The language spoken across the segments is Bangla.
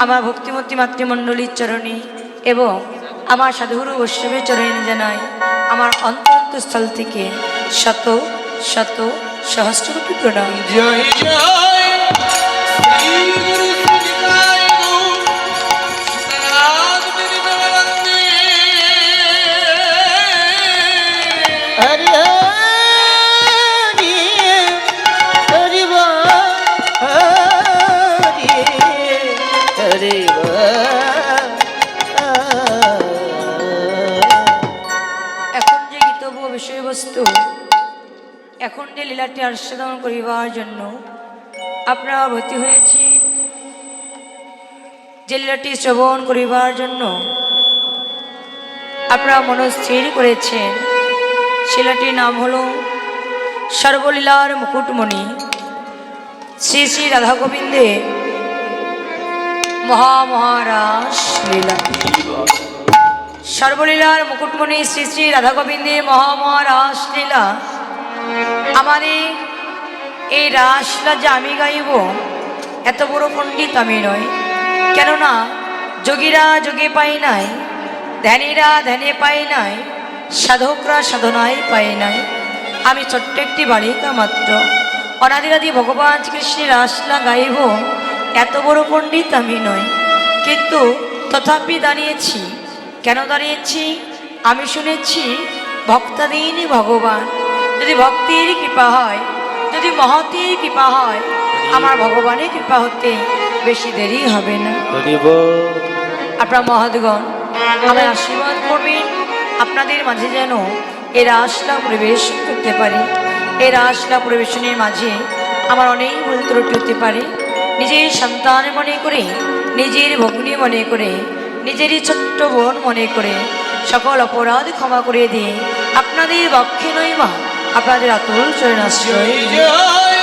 আমার ভক্তিমতী মাতৃমণ্ডলীর চরণে এবং আমার সাধুগুরু বৈষ্ণবের চরণে জানাই আমার অন্তরস্থল থেকে শত শত সহস্র কোটি প্রণাম। জয় জয় লীলাটি আস্বাদন করিবার জন্য আপনারা ভর্তি হয়েছেন যে লীলাটি শ্রবণ করিবার জন্য আপনারা মনস্থির করেছেন। শিলাটির নাম হল সর্বলীলার মুকুটমণি শ্রী শ্রী রাধা গোবিন্দের মহামহারাস লীলা। সর্বলীলার মুকুটমণি শ্রী শ্রী রাধা গোবিন্দের মহামহা রাসলীলা আমাদের এই রাসলীলা যে আমি গাইব। এত বড় পণ্ডিত আমি নয় কেননা যোগীরা যোগে পাই নাই, ধ্যানীরা ধ্যানে পাই নাই, সাধকরা সাধনায় পাই নাই। আমি ছোট্ট একটি বালিকা মাত্র। অনাদিরাদি ভগবান শ্রীকৃষ্ণের রাসলীলা গাইব। এত বড় পণ্ডিত আমি নই। কিন্তু তথাপি দাঁড়িয়েছি। কেন দাঁড়িয়েছি? আমি শুনেছি ভক্তাধীন ভগবান। যদি ভক্তির কৃপা হয় যদি মহতির কৃপা হয় আমার ভগবানের কৃপা হতে বেশি দেরি হবে না। আপনার মহৎগণ আমার আশীর্বাদ করবেন। আপনাদের মাঝে যেন এ রাসলা পরিবেশন করতে পারি। এ রাসলা পরিবেশনের মাঝে আমার অনেক ভুল ত্রুটি হতে পারে। নিজের সন্তান মনে করে নিজের ভগ্নী মনে করে নিজেরই ছোট্ট বোন মনে করে সকল অপরাধ ক্ষমা করে দিয়ে আপনাদের বক্ষে নয় মা আপনাদের আতুল চরণাশ্রয়।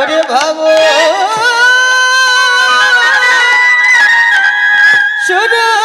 ওরে ভাব। শোনা।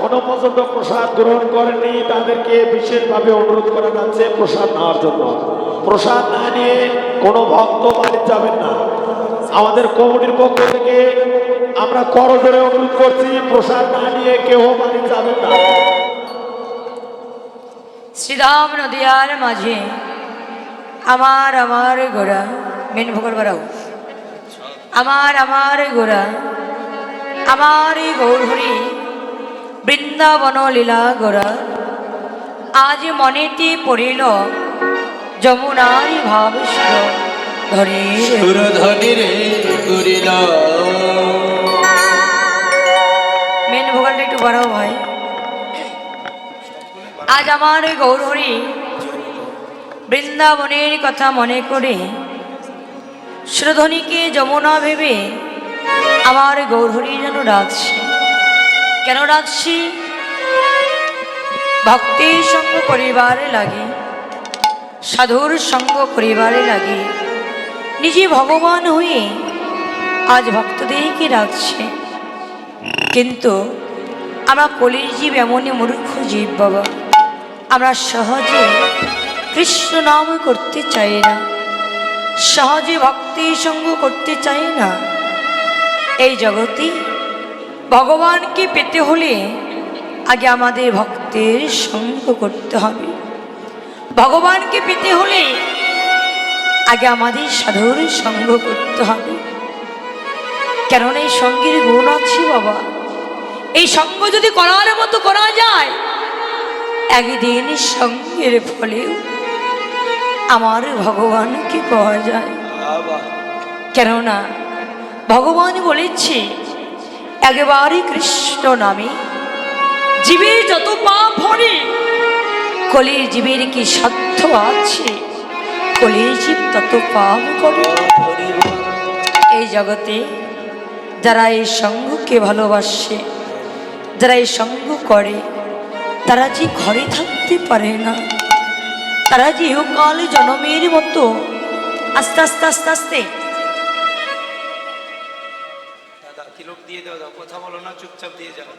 এখনও পর্যন্ত প্রসাদ গ্রহণ করেনি, তাদেরকে বিশেষভাবে অনুরোধ করা যাচ্ছে প্রসাদ নেওয়ার জন্য। প্রসাদ না নিয়ে কোনো ভক্ত বাড়ি যাবেন না। আমাদের কমিটির পক্ষ থেকে আমরা করজোরে অনুরোধ করছি, প্রসাদ না নিয়ে কেউ বাড়ি যাবেন না। শ্রীরাম নদিয়ার মাঝে আমার আমার গোড়া, মেন ভোগর বাড়াও। আমার আমার গোড়া আমার গৌরহরি বৃন্দাবন লীলা গোড়া। আজ মনেতে পড়িল যমুনারি ভাব সুর ধরে সুরধনি রে করিল মেন ভোগালটা একটু বাড়াও ভাই। আজ আমার গৌরহরি বৃন্দাবনের কথা মনে করে শ্রোধনীকে যমুনা ভেবে আমার গৌরহরি যেন ডাকছি। কেন ডাকছি ভক্তির সঙ্গ করিবারে লাগে, সাধুর সঙ্গ করিবারে লাগে। নিজে ভগবান হয়ে আজ ভক্তদেরকে ডাকছে। কিন্তু আমরা কলির জীব এমনই মূর্খ জীব বাবা। আমরা সহজে কৃষ্ণ নাম করতে চাই না। সহজে ভক্তির সঙ্গ করতে চাই না। এই জগতে ভগবানকে পেতে হলে আগে আমাদের ভক্তের সঙ্গ করতে হবে। ভগবানকে পেতে হলে আগে আমাদের সাধুর সঙ্গ করতে হবে। কেননা এই সঙ্গের গুণ আছে বাবা। এই সঙ্গ যদি করার মতো করা যায় একদিন সঙ্গের ফলেও আমার ভগবানকে পাওয়া যায়। কেননা ভগবান বলেছে একেবারে কৃষ্ণ নামে। জীবের যত পাপ হরে কলির জীবের কি সাধ্য আছে? কলির জীব তত পাপ করে। এই জগতে যারা এই সঙ্গকে ভালোবাসে, যারা এই সঙ্গ করে, তারা যে ঘরে থাকতে পারে না। তারা যে ইহকাল জনমের মতো আস্তে আস্তে আস্তে আস্তে বলো না, চুপচাপ দিয়ে যাও।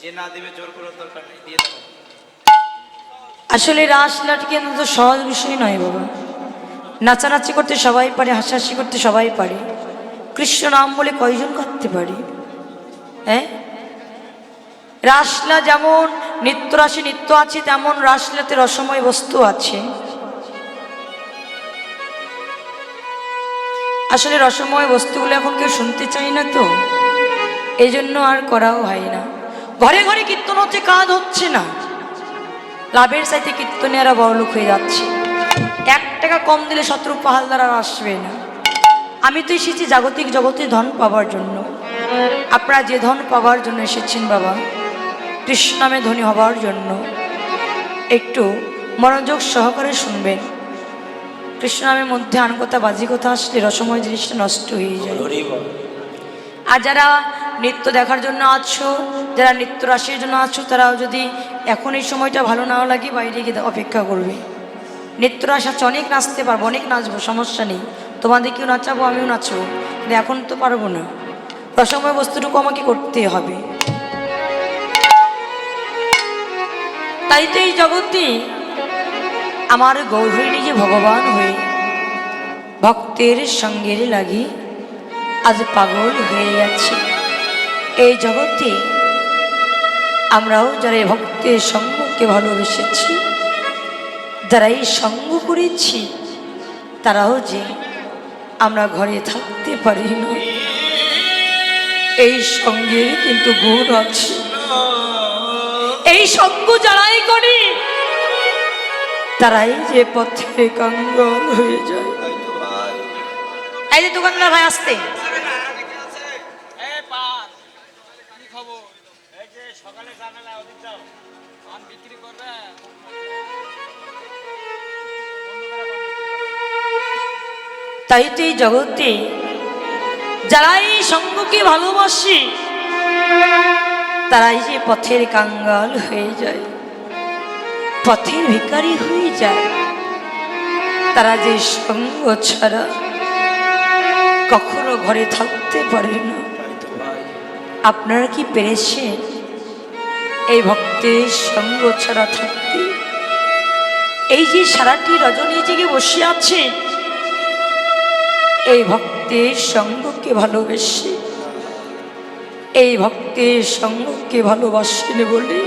যে না দেবে জোর করার দরকার নেই, দিয়ে দাও। আসলে রাস নাটকে তো সহজ বিষয় নয় বাবা। নাচানাচি করতে সবাই পারে, হাসাহাসি করতে সবাই পারে। কৃষ্ণ নাম বলে কয়জন করতে পারে? হ্যাঁ? রাসলা যেমন নিত্য রাশি নিত্য আছে, তেমন রাসলাতে রসময় বস্তু আছে। আসলে রসময় বস্তুগুলো এখন কেউ শুনতে চায় না তো। এই জন্য আর করাও হয় না। ঘরে ঘরে কীর্তন হচ্ছে কাজ হচ্ছে না। লাভের সাইতে কীর্তনিয়ারা বড়লোক হয়ে যাচ্ছে। এক টাকা কম দিলে শত্রু পাহালদার আর আসবে না। আমি তো এসেছি জাগতিক জগতে ধন পাওয়ার জন্য। আপনারা যে ধন পাওয়ার জন্য এসেছেন বাবা কৃষ্ণ নামে ধনী হবার জন্য। একটু মনোযোগ সহকারে শুনবেন। কৃষ্ণ নামের মধ্যে আন কথা বাজি কথা আসলে রসময় জিনিসটা নষ্ট হয়ে যায়। আর যারা নৃত্য দেখার জন্য আছো, যারা নৃত্য রাশির জন্য আছো, তারাও যদি এখন এই সময়টা ভালো নাও লাগে, বাইরে গিয়ে অপেক্ষা করবে। নৃত্য রাশ আছে, অনেক নাচতে পারব, অনেক নাচবো, সমস্যা নেই। তোমাদেরকেও নাচাবো, আমিও নাচবো, কিন্তু এখন তো পারব না। রসময় বস্তুটুকু আমাকে করতে হবে। তাই তো এই জগতে আমার গৌরী নিজে ভগবান হয়ে ভক্তের সঙ্গের লাগি, আজ পাগল হয়ে যাচ্ছে। এই জগতে আমরাও যারা এই ভক্তের সঙ্গকে ভালোবেসেছি, যারা এই সঙ্গ করেছি, তারাও যে আমরা ঘরে থাকতে পারি না। এই সঙ্গে কিন্তু গুণ আছে। এই সঙ্গ যারাই করি, তারাই যে পথে কাঙ্গল হয়ে যায়। এই যে দোকানদার ভাই আসতে তাই তো এই জগতে যারা এই সঙ্গকে ভালোবাসে তারাই যে পথের কাঙ্গাল হয়ে যায় পথের ভিকারি হয়ে যায় তারা যে সঙ্গ ছাড়া কখনো ঘরে থাকতে পারে না। আপনারা কি পেরেছেন? এই ভক্তের সঙ্গ ছাড়া থাকতে? এই যে সারাটি রজনী জেগে বসে আছে, এই ভক্তের সঙ্গকে ভালোবেসে, এই ভক্তের সঙ্গকে ভালোবাসেন বলে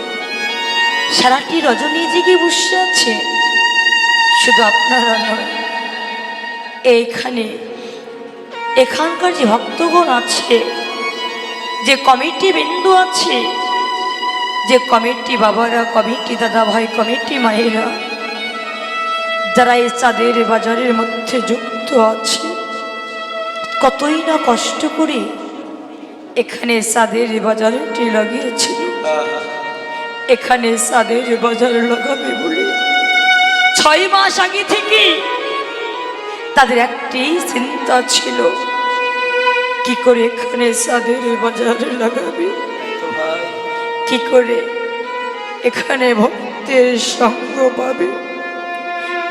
সারাটি রজনী জেগে বসে আছে, শুধু আপনারা নয়, এইখানে এখানকার যে ভক্তগণ আছে যে কমিটি বিন্দু আছে, যে কমিটি বাবারা, কমিটি দাদা ভাই, কমিটি মায়েরা, যারা এই চাঁদের বাজারের মধ্যে যুক্ত আছে, কতই না কষ্ট করে এখানে চাঁদের বাজারটি লাগিয়েছিল এখানে চাঁদের বাজার লাগাবে বলে ছয় মাস আগে থেকে তাদের একটি চিন্তা ছিল। কি করে এখানে চাঁদের বাজারে লাগাবে? কি করে এখানে ভক্তের সঙ্গ পাবে?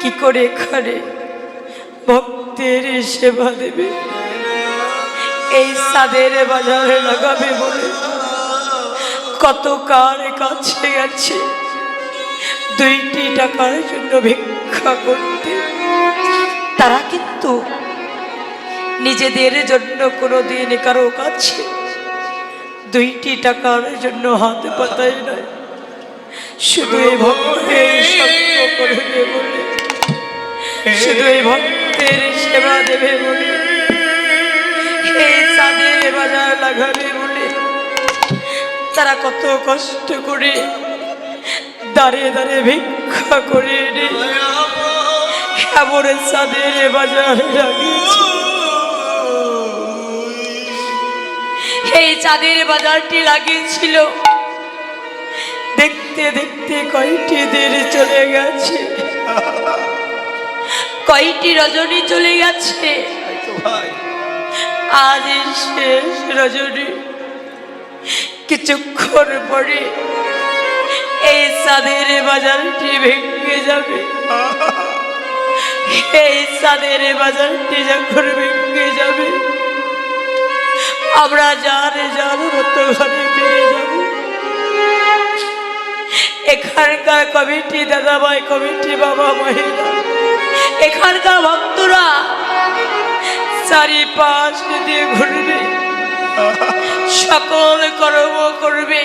কি করে এখানে ভক্তের সেবা দেবে? এই সাদের বাজারে লাগাবে বলে কত কার কাছে গেছে? দুইটি টাকার জন্য ভিক্ষা করতে। তারা কিন্তু নিজেদের জন্য কোনো দিন কারও কাছে দুইটি টাকার জন্য হাত পাতায় নয় শুধু এই ভক্তের বলে। শুধু এই ভক্তের সেবা দেবে বলে। বাজার লাগাবে বলে। তারা কত কষ্ট করে দাঁড়িয়ে দাঁড়িয়ে ভিক্ষা করে চাঁদের বাজার লাগিয়েছে। এই চাঁদের বাজারটি লাগিয়েছিল। দেখতে দেখতে কয়টি দিন চলে গেছে। কয়টি রজনী চলে গেছে। আজ শেষ রজনী। কিছুক্ষণ পরে এই চাঁদের বাজারটি ভেঙে যাবে। এই চাঁদের বাজারটি যখন ভেঙে যাবে আমরা যার যার মতো ঘরে যাব। এখানকার কমিটি দাদাভাই, কমিটি বাবা মহিলা, এখানকার ভক্তরা চারিপাশ দিয়ে ঘুরবে, সকল কর্ম করবে।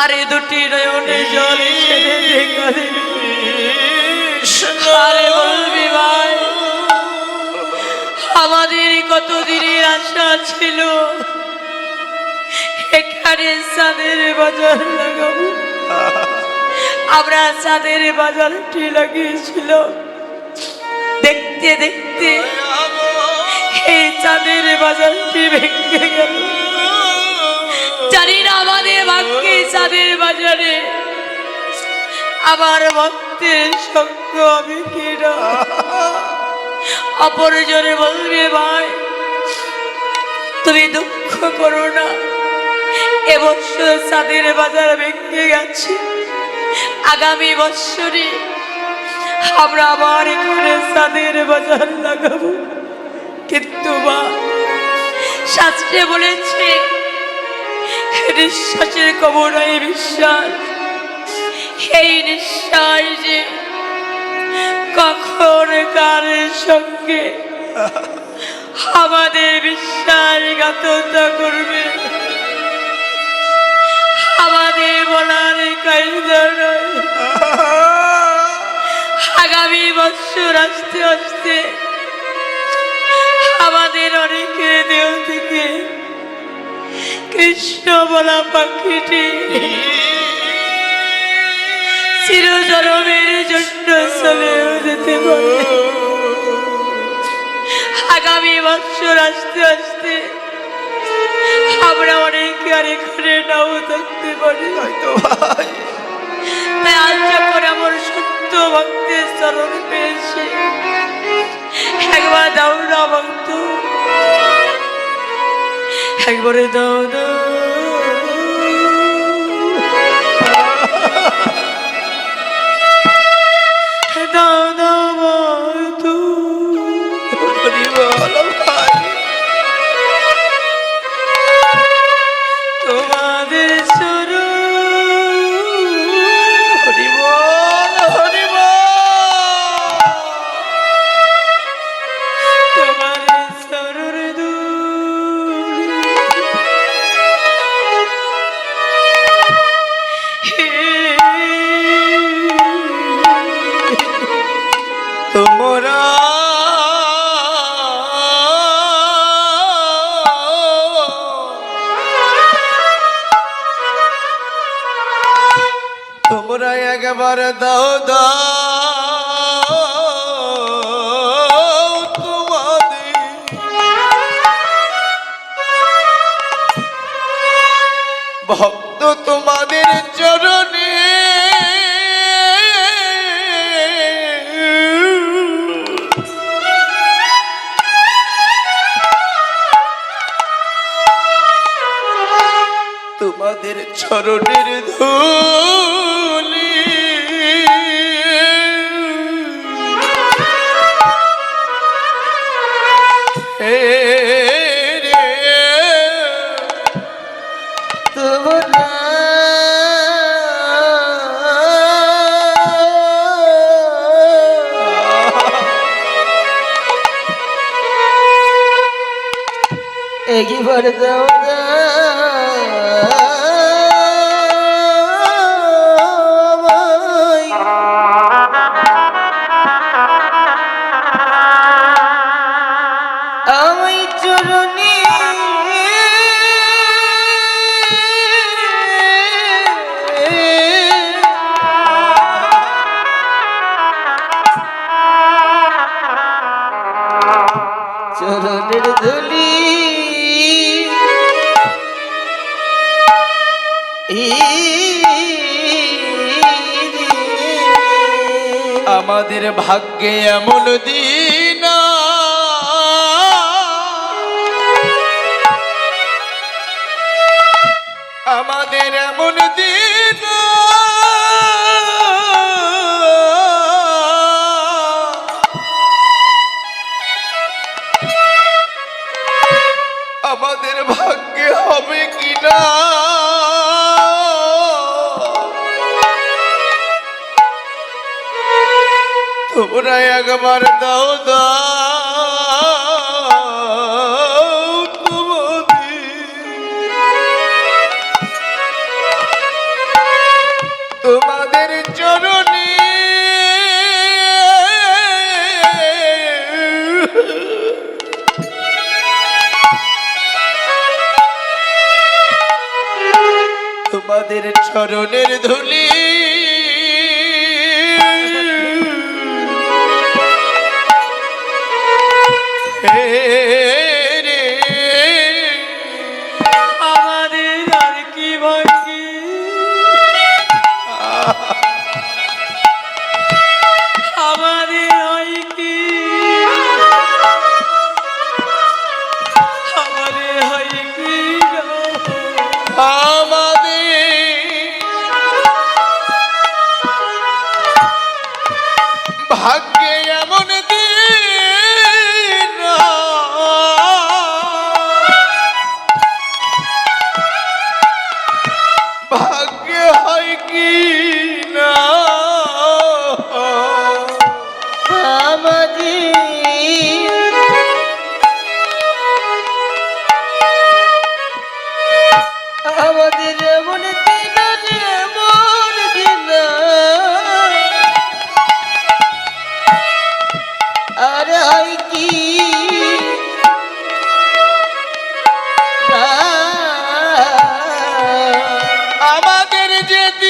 আর এ দুটি নয়নে জলে ছেড়ে দেখা দেবে আরে বলবি, ভাই আমাদের কত দিনের আশা ছিল? এখানে চাঁদের বাজার লাগাবো। আমরা চাঁদের বাজারটি লাগিয়েছিল দেখতে দেখতে এই চাঁদের বাজারটি ভেঙে গেল। জানি না আমাদের ভাগ্যে চাঁদের বাজারে আমার ভক্তের সঙ্গ আমি কিনা। অপরজনে বলবে, ভাই, তুমি দুঃখ করো না। এবছর চাঁদের বাজার ভেঙে গেছে। আগামী বৎসরে আমরা আবার এখানে চাঁদের বাজার লাগাবো। কিন্তু মা, শাস্ত্রে বলেছে, নিঃশ্বাসের কবরাই বিশ্বাস। এই নিঃশ্বাস যে কখন কার সঙ্গে। আমাদের বিশ্বাসঘাততা করবে। আমাদের বলার কায়দা আগামী বছর আসতে আসতে আমাদের অনেকের দেহ থেকে কৃষ্ণ বলা পাখিটি চিরজনমের জন্য চলেও যেতে পারে। আগামী বছর আসতে আসতে আমরা অনেকে আর এখানে নাও থাকতে পারি। হয়তো ভাই তাই আজ যখন আমার সত্য ভক্তের চরণ পেয়েছে, একবার দাও না ভক্ত, একবারে দাও দাও ভক্ত তোমাদের চরণে। তোমাদের চরণের ধূ give her the zone. ভাগ্যে এমন দিন তোমরা একবার দাও দাও তোমাদের চরণে তোমাদের চরণের ধুলি Jyoti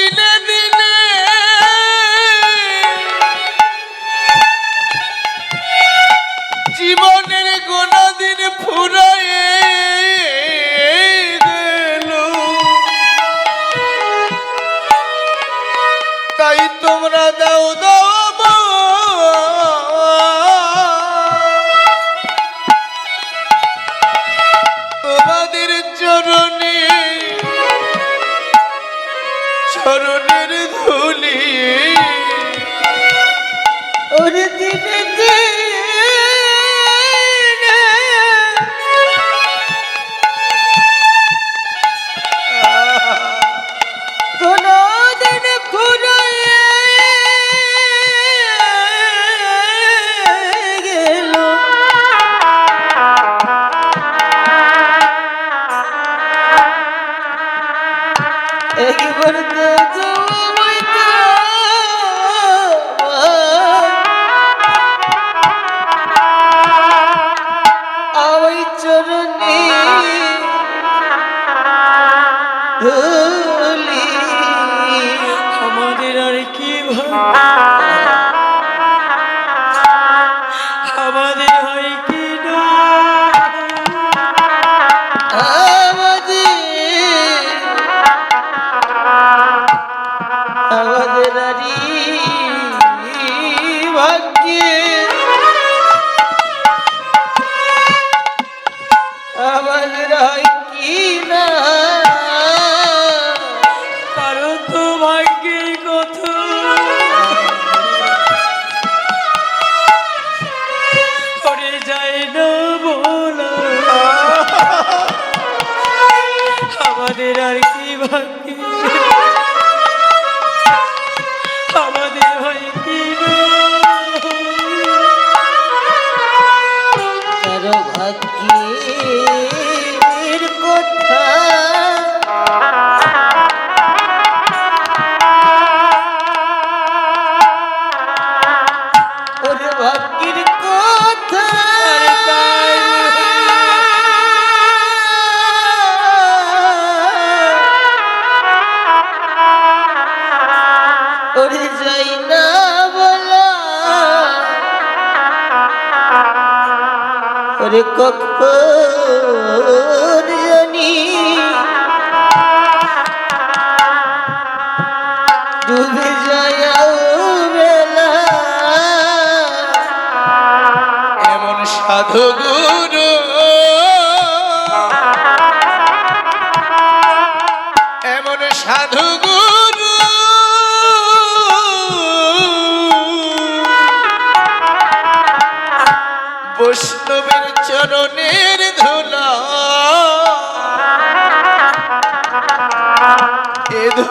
কত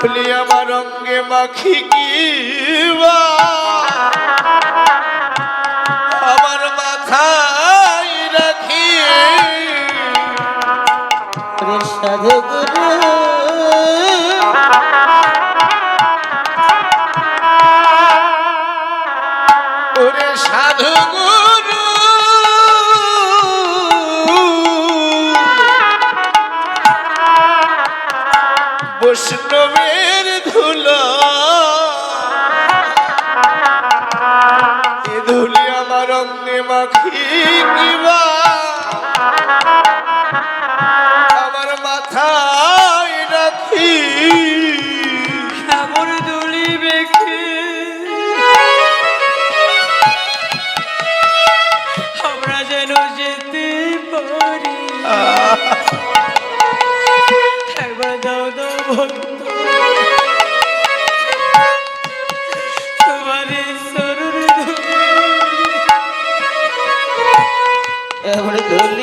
আপনি আমার অঙ্গে মাখি কি আমার মাথায় রাখি। বৈষ্ণব 그